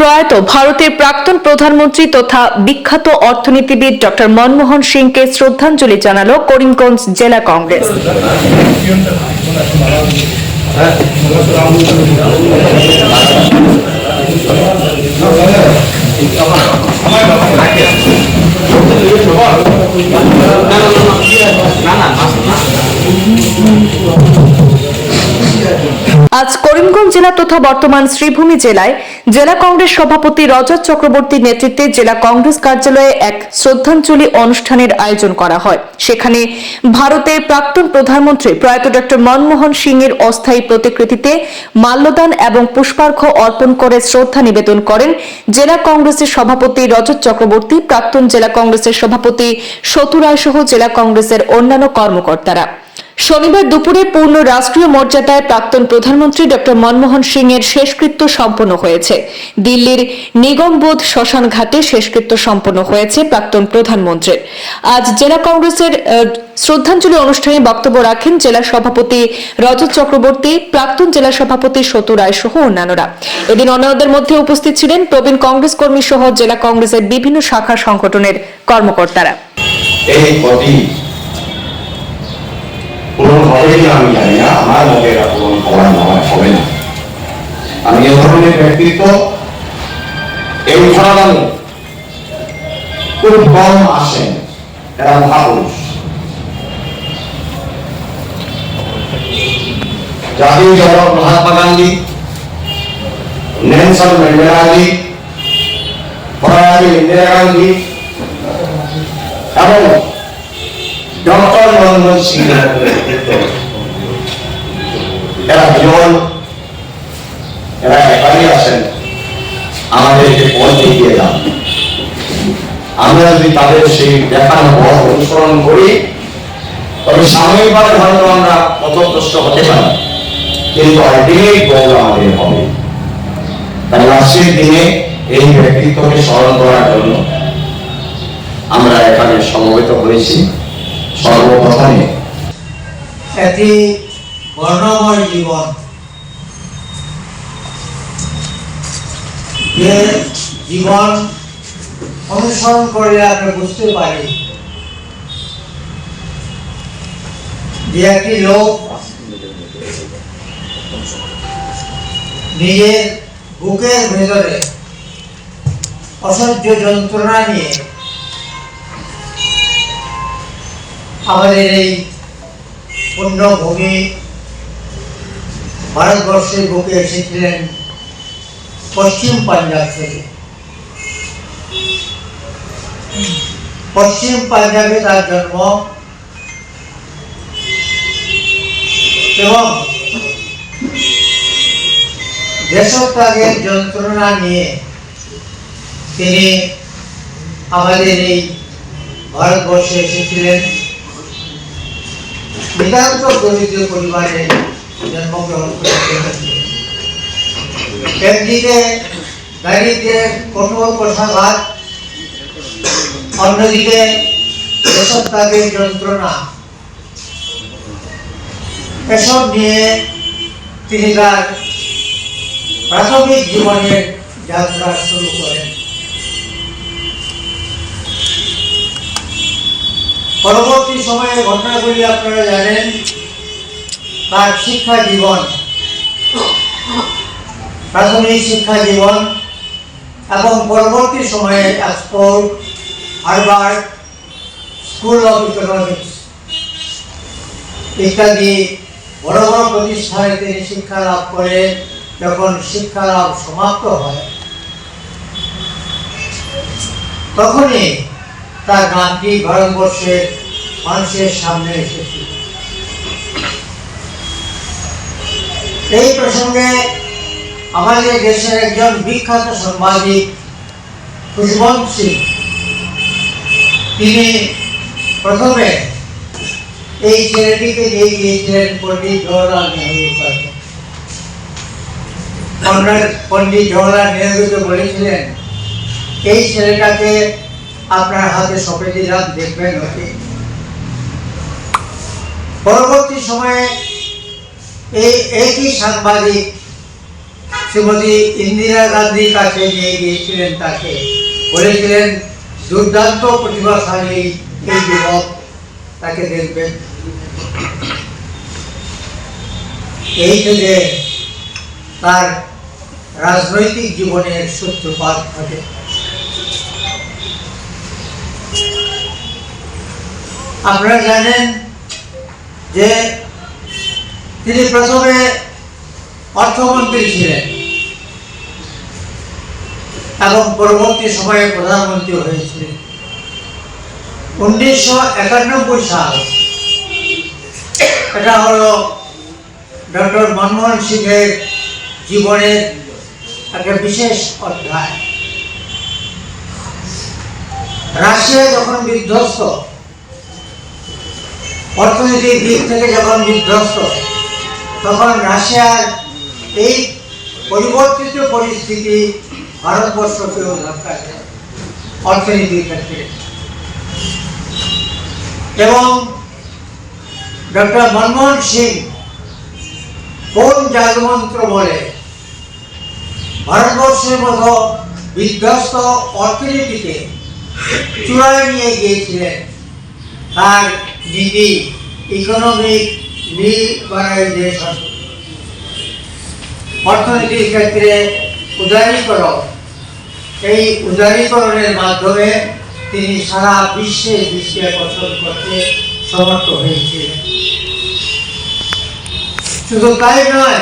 প্রয়াত ভারতের প্রাক্তন প্রধানমন্ত্রী তথা বিখ্যাত অর্থনীতিবিদ ডক্টর মনমোহন সিংকে শ্রদ্ধাঞ্জলি জানালো করিমগঞ্জ জেলা কংগ্রেস। আজ করিমগঞ্জ জেলা তথা বর্তমান শ্রীভূমি জেলায় জেলা কংগ্রেস সভাপতি রজত চক্রবর্তীর নেতৃত্বে জেলা কংগ্রেস কার্যালয়ে এক শ্রদ্ধাঞ্জলি অনুষ্ঠানের আয়োজন করা হয়। সেখানে ভারতের প্রাক্তন প্রধানমন্ত্রী প্রয়াত ডক্টর মনমোহন সিং এর অস্থায়ী প্রতিকৃতিতে মাল্যদান এবং পুষ্পার্ঘ্য অর্পণ করে শ্রদ্ধা নিবেদন করেন জেলা কংগ্রেসের সভাপতি রজত চক্রবর্তী, প্রাক্তন জেলা কংগ্রেসের সভাপতি সতু রায় সহ জেলা কংগ্রেসের অন্যান্য কর্মকর্তারা। শনিবার দুপুরে পূর্ণ রাষ্ট্রীয় মর্যাদায় প্রাক্তন প্রধানমন্ত্রী ডক্টর মনমোহন সিং এর শেষকৃত্য সম্পন্ন হয়েছে। দিল্লির নিগমবোধ শ্মশান ঘাটে শেষকৃত্য সম্পন্ন হয়েছে প্রাক্তন প্রধানমন্ত্রীর। আজ জেলা কংগ্রেসের শ্রদ্ধাঞ্জলি অনুষ্ঠানে বক্তব্য রাখেন জেলা সভাপতি রজত চক্রবর্তী, প্রাক্তন জেলা সভাপতি সতু রায় সহ অন্যান্যরা। এদিন অন্যদের মধ্যে উপস্থিত ছিলেন প্রবীণ কংগ্রেস কর্মী সহ জেলা কংগ্রেসের বিভিন্ন শাখা সংগঠনের কর্মকর্তারা। ক্ষতি পূরণ হবে কি আমি জানি না আমার মতে এটা পূরণ হওয়ার নয় হবে না আমি এ ধরনের ব্যক্তিত্ব এই ধরনের খুব কম আসেন এরা মহাপুরুষ জাতির জনক মহাত্মা গান্ধী নেলসন ম্যান্ডেলাজি প্রয়াত ইন্দিরা গান্ধী এরা জীবন এরা একাই আছেন। আমাদেরকে পথ দেখিয়ে যান আমরা যদি তাদের সেই দেখানো পথ অনুসরণ করি, তবে সাময়িকভাবে হয়তো আমরা পথভ্রষ্ট হতে পারি। কিন্তু আলটিমেট গোল আমাদের হবে। তাই আজকের দিনে এই ব্যক্তিত্বকে স্মরণ করার জন্য আমরা এখানে সমবেত হয়েছি। সর্বপ্রথমে একটি বর্ণময় জীবন। যে জীবন অনুসরণ করে আমরা বুঝতে পারি। যে একটি লোক নিজের বুকের ভেতরে অসহ্য যন্ত্রণা নিয়ে আমাদের এই পুণ্যভূমি ভারতবর্ষের বুকে এসেছিলেন পশ্চিম পাঞ্জাব থেকে। পশ্চিম পাঞ্জাবে তার জন্ম এবং দেশত্যাগের যন্ত্রণা নিয়ে তিনি আমাদের এই ভারতবর্ষে এসেছিলেন। নিতান্ত দরিদ্র পরিবারে জন্মগ্রহণ একদিকে দারিদ্রের কঠোর অন্যদিকে দেশত্যাগের যন্ত্রণা। এসব নিয়ে তিনি তার প্রাথমিক জীবনের যাত্রা শুরু করেন। পরবর্তী সময়ে ঘটনাগুলি আপনারা জানেন, তার শিক্ষা জীবন, প্রাথমিক শিক্ষা জীবন, এবং পরবর্তী সময়ে Oxford Harvard, school of economics ইত্যাদি বড় বড় প্রতিষ্ঠানে তিনি শিক্ষা লাভ করে যখন শিক্ষা লাভ সমাপ্ত হয়, তখনই তার গানটি ভারতবর্ষের মানুষের সামনে এসেছিল এই প্রসঙ্গে আমাদের দেশের একজন বিখ্যাত সাংবাদিক খুশবন্ত সিং, তিনি প্রথমে এই ছেলেটিকে দিয়ে গিয়েছিলেন পণ্ডিত জওয়াহরলাল নেহরুর কাছে। পণ্ডিত- পণ্ডিত জওয়াহরলাল নেহরুকে বলেছিলেন, এই ছেলেটাকে আপনার হাতে সঁপে দিলাম দেখবেন, ওকে? পরবর্তী সময়ে এই একই সাংবাদিক শ্রীমতী ইন্দিরা গান্ধীর কাছে নিয়ে গিয়েছিলেন তাকে। বলেছিলেন, দুর্দান্ত প্রতিভাশালী এই যুবক তাকে দেখবেন। এই থেকে তার রাজনৈতিক জীবনের সূত্রপাত ঘটে। আপনারা জানেন যে তিনি প্রথমে অর্থমন্ত্রী ছিলেন এবং পরবর্তী সময়ে প্রধানমন্ত্রী হয়েছিলেন। উনিশশো একানব্বই সাল এটা হলো ডক্টর মনমোহন সিংয়ের জীবনের একটা বিশেষ অধ্যায়। রাশিয়া যখন বিধ্বস্ত অর্থনৈতিক দিক থেকে যখন বিধ্বস্ত, তখন রাশিয়ার এই পরিবর্তিত পরিস্থিতি ভারতবর্ষকেও ধাক্কা অর্থনীতির ক্ষেত্রে। এবং ডক্টর মনমোহন সিং কোন জাদুমন্ত্র বলে, ভারতবর্ষের মতো বিধ্বস্ত অর্থনীতিকে চূড়ায় নিয়ে গিয়েছিলেন। তার নীতি ইকোনমিক লিবারাইজেশন অর্থনীতির ক্ষেত্রে উদারীকরণ, এই উদারীকরণের মাধ্যমে তিনি সারা বিশ্বে বিশ্বে আকর্ষণ করতে সমর্থ হয়েছিলেন। শুধু তাই নয়